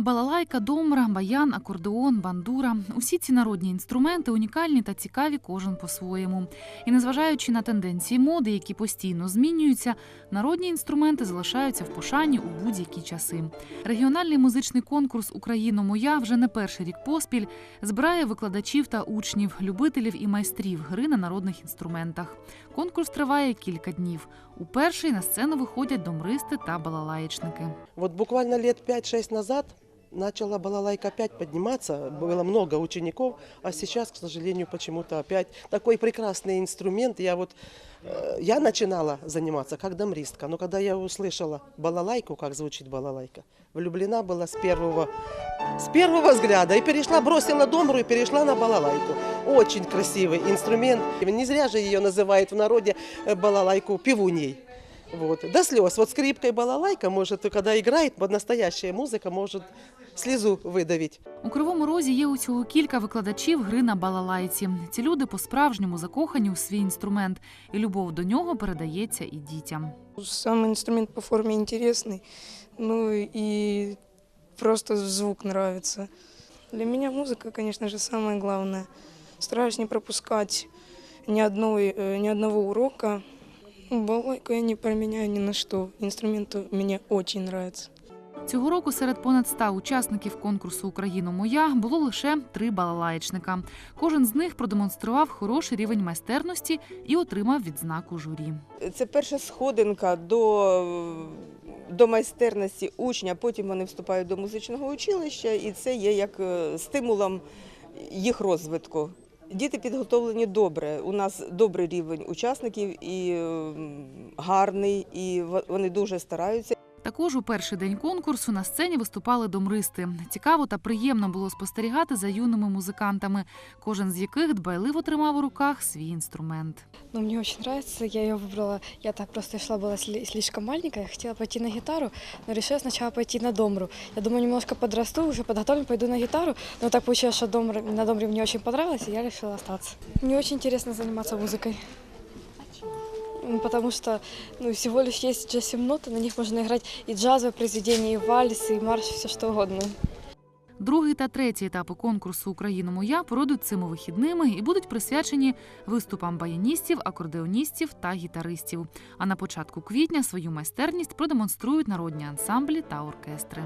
балалайка, домра, баян, акордеон, бандура. Усі ці народні інструменти унікальні та цікаві кожен по-своєму. І незважаючи на тенденції моди, які постійно змінюються, народні інструменти залишаються в пошані у будь-які часи. Регіональний музичний конкурс Україно моя вже не перший рік поспіль збирає викладачів та учнів, любителів і майстрів гри на народних інструментах. Конкурс триває кілька днів. У перший на сцену виходять домристи та балалаєчники. Вот буквально лет 5-6 назад начала балалайка опять подниматься, было много учеников, а сейчас, к сожалению, почему-то опять такой прекрасный инструмент. Я вот э, я начинала заниматься как домристка, но когда я услышала балалайку, как звучит балалайка, влюблена была с первого с первого взгляда и перешла, бросила домру и перешла на балалайку. Очень красивый инструмент. Не зря же ее называют в народе э, балалайку пивуней. Вот. До слез. Вот скрипка и балалайка может, когда играет, вот настоящая музыка может слезу выдавить. У Кривому Розі є усього кілька викладачів гри на балалайці. Ці люди по-справжньому закохані у свій інструмент, і любов до нього передається і дітям. Сам инструмент по форме интересный, ну и просто звук нравится. Для меня музыка, конечно же, самое главное. Стараюсь не пропускать ни, одной, э, ни одного урока. Балалайку я не променяю ни на что. Инструмент мне очень нравится. Цього року серед понад ста учасників конкурсу Україно моя було лише три балалаєчника. Кожен з них продемонстрував хороший рівень майстерності і отримав відзнаку журі. Це перша сходинка до, до майстерності учня. Потім вони вступають до музичного училища, і це є як е, стимулом їх розвитку. Діти підготовлені добре. У нас добрий рівень учасників і гарний, і вони дуже стараються. Також у перший день конкурсу на сцені виступали домристи. Цікаво та приємно було спостерігати за юними музикантами, кожен з яких дбайливо тримав у руках свій інструмент. Ну, мне очень нравится. Я ее выбрала. Я так просто шла, была сли- слишком маленькая. Хотела пойти на гитару, но решила сначала пойти на домру. Я думаю, немножко подрасту, уже подготовлю, пойду на гитару. Но так получилось, что домра, на домре мне очень понравилось, и я решила остаться. Мне очень интересно заниматься музыкой. Ну, Потому что ну, всего лишь есть же 7 нот, на них можно играть и джазовые произведения, и вальсы, и марш, все что угодно. Другий та третій етапи конкурсу Україна моя пройдуть цими вихідними і будуть присвячені виступам баяністів, акордеоністів та гітаристів. А на початку квітня свою майстерність продемонструють народні ансамблі та оркестри.